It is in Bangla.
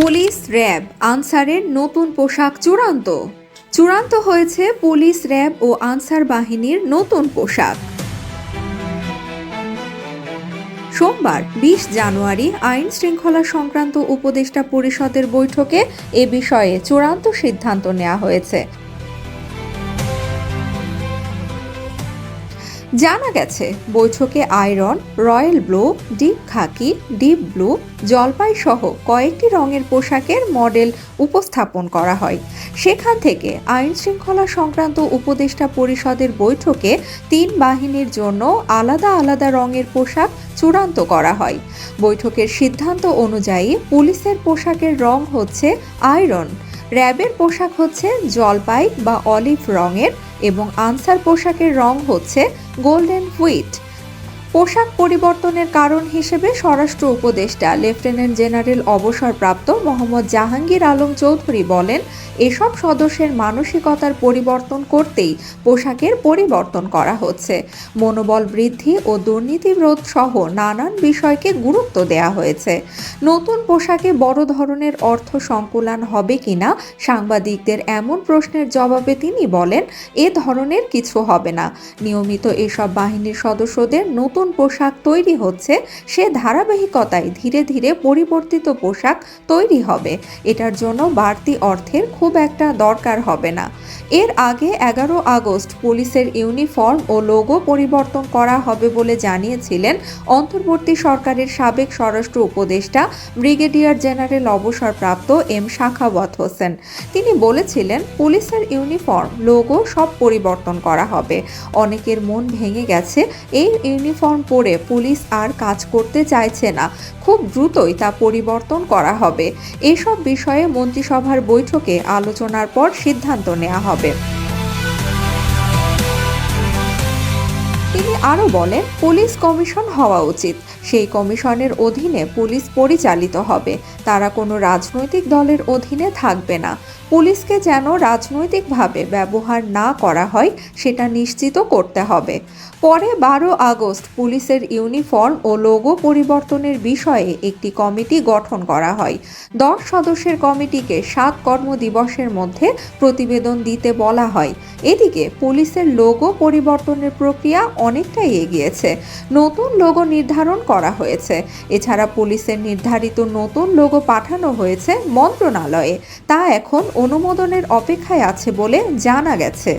পুলিশ র্যাব আনসারের নতুন পোশাক চূড়ান্ত। চূড়ান্ত হয়েছে পুলিশ র্যাব ও আনসার বাহিনীর নতুন পোশাক। সোমবার, বিশ জানুয়ারি আইন শৃঙ্খলা সংক্রান্ত উপদেষ্টা পরিষদের বৈঠকে এ বিষয়ে চূড়ান্ত সিদ্ধান্ত নেওয়া হয়েছে। জানা গেছে, বৈঠকে iron, royal blue, deep khaki, deep blue জলপাই সহ কয়েকটি রঙের পোশাকের মডেল উপস্থাপন করা হয়। সেখান থেকে আইন শৃঙ্খলা সংক্রান্ত উপদেষ্টা পরিষদের বৈঠকে তিন বাহিনীর জন্য আলাদা আলাদা রঙের পোশাক চূড়ান্ত করা হয়। বৈঠকের সিদ্ধান্ত অনুযায়ী পুলিশের পোশাকের রং হচ্ছে আয়রন। র্যাবের পোশাক হচ্ছে জলপাই বা অলিভ রঙের এবং আনসার পোশাকের রং হচ্ছে গোল্ডেন হুইট। পোশাক পরিবর্তনের কারণ হিসেবে স্বরাষ্ট্র উপদেষ্টা লেফটেন্যান্ট জেনারেল অবসরপ্রাপ্ত মোহাম্মদ জাহাঙ্গীর আলম চৌধুরী বলেন, এসব সদস্যের মানসিকতার পরিবর্তন করতেই পোশাকের পরিবর্তন করা হচ্ছে। মনোবল বৃদ্ধি ও দুর্নীতিরোধ সহ নানান বিষয়কে গুরুত্ব দেওয়া হয়েছে। নতুন পোশাকে বড় ধরনের অর্থ সংকুলান হবে কিনা সাংবাদিকদের এমন প্রশ্নের জবাবে তিনি বলেন, এ ধরনের কিছু হবে না। নিয়মিত এসব বাহিনীর সদস্যদের নতুন পোশাক তৈরি হচ্ছে, সে ধারাবাহিকতায় ধীরে ধীরে পরিবর্তিত পোশাক তৈরি হবে। এটার জন্য বাড়তি অর্থের খুব একটা দরকার হবে না। এর আগে এগারো আগস্ট পুলিশের ইউনিফর্ম ও লোগো পরিবর্তন করা হবে বলে জানিয়েছিলেন অন্তর্বর্তী সরকারের সাবেক স্বরাষ্ট্র উপদেষ্টা ব্রিগেডিয়ার জেনারেল অবসরপ্রাপ্ত এম শাখাওয়াত হোসেন। তিনি বলেছিলেন, পুলিশের ইউনিফর্ম, লোগো সব পরিবর্তন করা হবে। অনেকের মন ভেঙে গেছে, এই ইউনিফর্ম পরে পুলিশ আর কাজ করতে চাইছে না। খুব দ্রুতই তা পরিবর্তন করা হবে। এসব বিষয়ে মন্ত্রিসভার বৈঠকে আলোচনার পর সিদ্ধান্ত নেওয়া হবে। তিনি আরও বলেন, পুলিশ কমিশন হওয়া উচিত। সেই কমিশনের অধীনে পুলিশ পরিচালিত হবে। তারা কোনো রাজনৈতিক দলের অধীনে থাকবে না। পুলিশকে যেন রাজনৈতিকভাবে ব্যবহার না করা হয়, সেটা নিশ্চিত করতে হবে। পরে বারো আগস্ট পুলিশের ইউনিফর্ম ও লোগো পরিবর্তনের বিষয়ে একটি কমিটি গঠন করা হয়। দশ সদস্যের কমিটিকে সাত কর্মদিবসের মধ্যে প্রতিবেদন দিতে বলা হয়। এদিকে পুলিশের লোগো পরিবর্তনের প্রক্রিয়া অনেকটাই এগিয়েছে। নতুন লোগো নির্ধারণ করা হয়েছে। এছাড়া পুলিশের নির্ধারিত নতুন লোগো পাঠানো হয়েছে মন্ত্রণালয়ে। তা এখন অনুমোদনের অপেক্ষায় আছে বলে জানা গেছে।